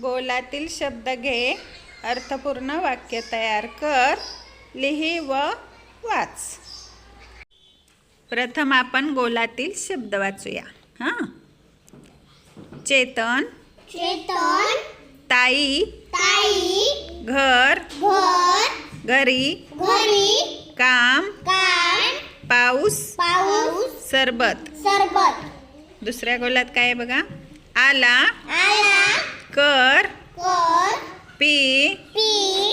गोलातील शब्द घे. अर्थपूर्ण वाक्य तयार कर. लिही व वाच. प्रथम आपण गोलातील शब्द वाचूया. हां? चेतन. चेतन. ताई. ताई. घर. घर. घरी. घरी. काम. काम. पाऊस. पाऊस. सरबत. सरबत. दुसऱ्या गोलात काय बघा? आला. आला. कर कर पी पी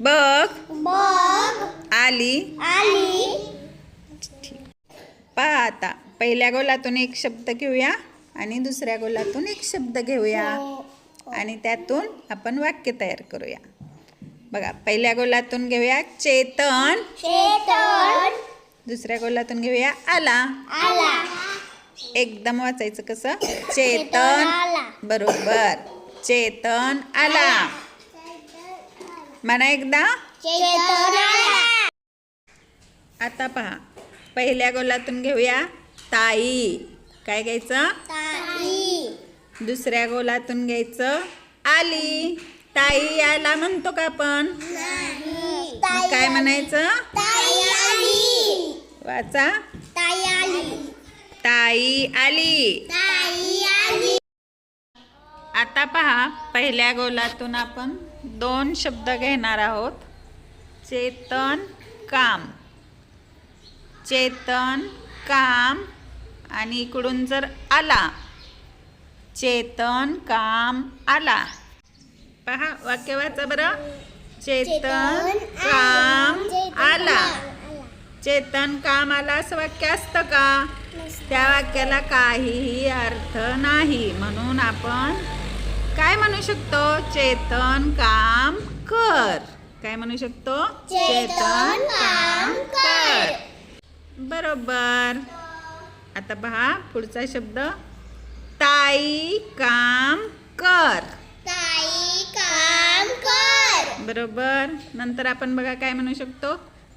बघ बघ आली. आली. पहा आता पहिल्या गोलातून एक शब्द घेऊया आणि दुसऱ्या गोलातून एक शब्द घेऊया. आणि त्यातून आपण वाक्य तयार करूया. बघा पहिल्या गोलातून घेऊया चेतन. चेतन. दुसऱ्या गोलातून घेऊया आला. आला. एकदम वाचायचं कसं? चेतन बरोबर. चेतन आला. म्हणा एकदा. आता पहा. पहिल्या गोलातून घेऊया. ताई. काय घ्यायचं? ताई. दुसऱ्या गोलातून घ्यायचं. आली. ताई आला म्हणतो का आपण? काय म्हणायचं? ताई आली. वाचा. ताई ताई आली. ताई आली आता पहा पहिल्या गोलातून आपण दोन शब्द घेणार आहोत. चेतन काम. चेतन काम. आणि इकडून जर आला चेतन काम आला. पहा वाक्य वाचा बरं. चेतन काम आला. चेतन काम आला असं वाक्य असतं का? त्या वाक्याला काहीही अर्थ नाही. म्हणून आपण काय म्हणू शकतो? चेतन काम कर. काय म्हणू शकतो? चेतन काम कर. बरोबर. आता पहा पुढचा शब्द. ताई काम कर. ताई काम कर. बरोबर. नंतर आपण बघा काय म्हणू शकतो?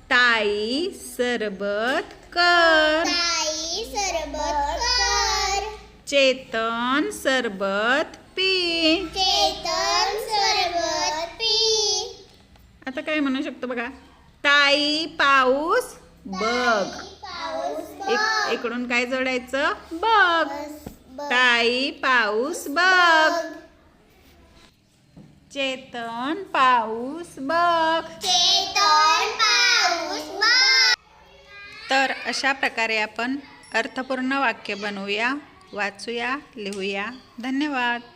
ताई सरबत कर. ताई सरबत कर. चेतन सरबत पी. चेतन सरबत पी. आता काय म्हणू शकतो बघा. ताई पाऊस बघ. इकडून काय जोडायचं? बघ. ताई पाऊस बघ. चेतन पाऊस बघ. चेतन तर अशा प्रकारे आपण अर्थपूर्ण वाक्य बनवूया वाचूया लिहूया. धन्यवाद.